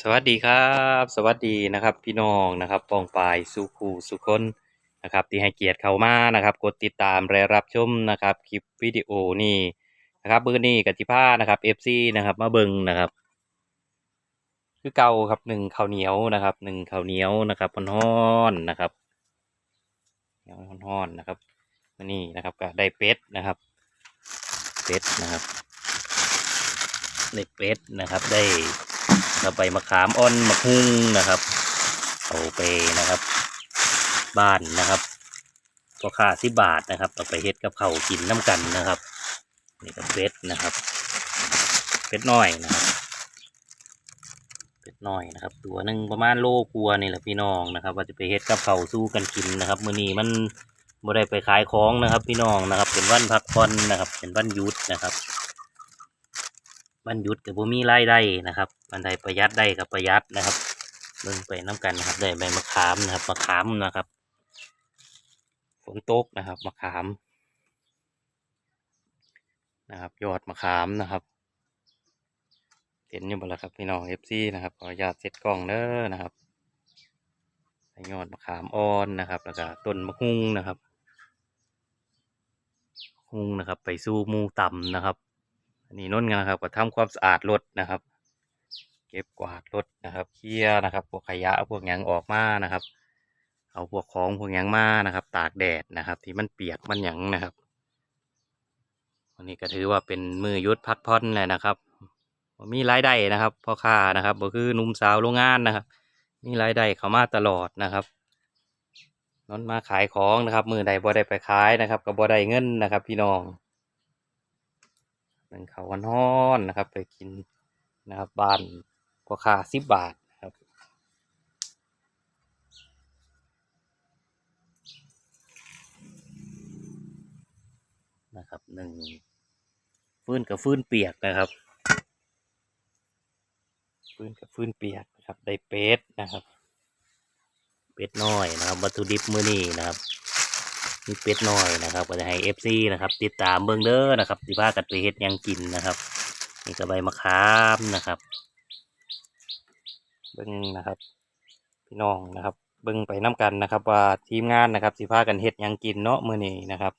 สวัสดีครับ สวัสดีนะครับพี่น้องนะครับปองปายสุขูสุคนนะครับที่ให้เกียรติเข้ามานะครับกดติดตามและรับชมนะครับคลิปวิดีโอนี่นะครับเบอร์นี้กัติภานะครับ FC นะครับมาเบิงนะครับ คือเก่าครับหนึ่งข้าวเหนียวนะครับหนึ่งข้าวเหนียวนะครับฮ้อนๆนะครับเหนียวฮ้อนนะครับวันนี้นะครับก็ได้เป็ดนะครับเป็ดนะครับได้เป็ดนะครับได้ กระใบมะขามอ่อนมะฮุงนะครับเอาไปนะครับ บ้านนะครับก็ค่าสิบบาทนะครับเอาไปเฮ็ดกับเขากินน้ำกันนะครับนี่ก็เป็ดนะครับเป็ดน้อยนะครับเป็ดน้อยนะครับ ตัวหนึ่งประมาณโลกลัวนี่แหละพี่น้องนะครับว่าจะไปเฮ็ดกับเขาสู้กันกินนะครับมื้อนี้มันบ่ได้ไปขายของนะครับ พี่น้องนะครับ เป็นวันพักผ่อนนะครับ เป็นวันหยุดนะครับ วันหยุดกับบ่มีรายได้นะครับวันใดประหยัดได้กับประหยัดนะครับเบิ่งไปน้กันนะครับ ได้ใบมะขามนะครับมะขามนะครับฝนตกนะครับมะขามนะครับ ยอดมะขามนะครับเห็นอยู่บ่ละครับพี่น้องเอฟซีนะครับขออนุญาตเซ็ตกล้องเด้อนะครับยอดมะขามอ่อนนะครับ แล้วก็ต้นมะฮุ่งนะครับฮุ่งนะครับ ไปสู่หมูต่ำนะครับ นนี้นุ่นกันนะครับ ก็ทำความสะอาดรถนะครับ เก็บกวาดรถนะครับเคลียร์นะครับพวกขยะพวกหยังออกมานะครับ เอาพวกของพวกหยังมานะครับ ตากแดดนะครับ ที่มันเปียกมันหยังนะครับวันนี้ก็ถือว่าเป็นมือยุดพักผ่อนเลยนะครับมีรายได้นะครับพ่อค้านะครับก็คือหนุ่มสาวโรงงานนะครับ มีรายได้เข้ามาตลอดนะครับนนมาขายของนะครับ มือใดบ่ได้ไปขายนะครับก็บ่ได้เงินนะครับ พี่น้อง เป็นข้าวฮ้อนนะครับ ไปกินนะครับบ้านพอค่าสิบบาทนะครับ นะครับหนึ่งฟื้นกับฟื้นเปียกนะครับ ฟื้นกับฟื้นเปียกนะครับ ได้เป็ดนะครับ เป็ดน้อยนะครับ วัตถุดิบมื้อนี้นะครับ มีเป็ดน้อยนะครับก็จะให้เอฟซีนะครับ ติดตามเบิ่งเด้อนะครับสิพากันไปเฮ็ดยังกินนะครับนี่ก็ใบมะขามนะครับ เบิ่งนะครับ พี่น้องนะครับ เบิ่งไปน้กันนะครับ ว่าทีมงานนะครับสิพากันเฮ็ดยังกินเนาะมื้อนี้นะครับ